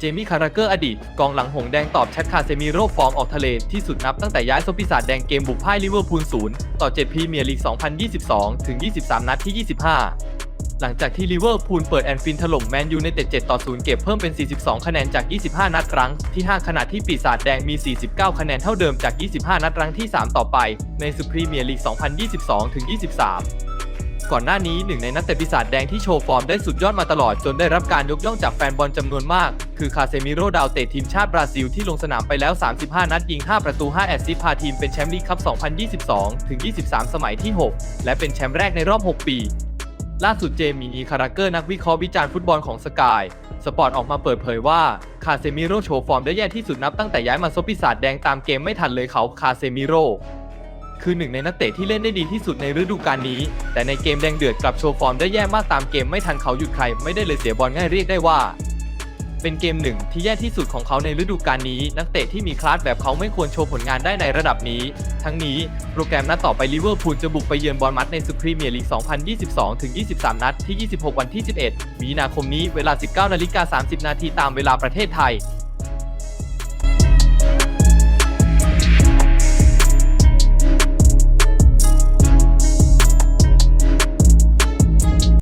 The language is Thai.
เจมี่คาราเกอร์อดีต กองหลังหงแดงตอบแชทคาเซมิโร่ฟอร์มออกทะเลที่สุดนับตั้งแต่ย้ายโซปิศาจแดงเกมบุกพ่ายลิเวอร์พูลศูนย์ต่อ 7พรีเมียร์ลีก 2022 ถึง 23 นัดที่ 25 หลังจากที่ลิเวอร์พูลเปิดแอนฟินถล่มแมนยูในเต็ด7ต่อ 0 เก็บเพิ่มเป็น 42 คะแนนจาก 25 นัดครั้งที่ 5 ขณะที่ปีศาจแดงมี 49 คะแนนเท่าเดิมจาก 25 นัดครั้งที่ 3 ต่อไป ในสุพรีเมียร์ลีก 2022 ถึง 23 ก่อนหน้านี้หนึ่งในนักเตะปีศาจแดงที่โชว์ฟอร์มได้สุดยอดมาตลอด จนได้รับการยกย่องจากแฟนบอลจำนวนมาก คือคาเซมิโร่ดาวเตะทีมชาติบราซิลที่ลงสนามไปแล้ว 35 นัดยิง 5 ประตู 5 แอสซิสต์พาทีมเป็นแชมป์ลีกคัพ 2022 ถึง 23 สมัยที่ 6 และเป็นแชมป์แรกในรอบ 6 ปี ล่าสุดเจมีนีคาราเกอร์นักวิเคราะห์วิจารณ์ฟุตบอลของสกายสปอร์ตออกมาเปิดเผยว่าคาเซมิโร่โชว์ฟอร์มได้แย่ที่สุดนับตั้งแต่ย้ายมาซบปีศาจแดงตามเกมไม่ทันเลยเขาคาเซมิโร่ คือหนึ่งในนักเตะที่เล่นได้ดีที่สุดในฤดูกาลนี้ แต่ในเกมแดงเดือดกลับโชว์ฟอร์มได้แย่มากตามเกมไม่ทันเขาหยุดใคร ไม่ได้เลยเสียบอลง่ายเรียกได้ว่า เป็นเกมหนึ่งที่แย่ที่สุดของเขาในฤดูกาลนี้ นักเตะที่มีคลาสแบบเขาไม่ควรโชว์ผลงานได้ในระดับนี้ ทั้งนี้โปรแกรมนัดต่อไปลิเวอร์พูลจะบุกไปเยือนบอลมัดในสุพรีเมียร์ลีก 2022 ถึง 23 นัดที่ 26 วันที่ 11 มีนาคมนี้เวลา 19นาฬิกา30นาทีตามเวลาประเทศไทย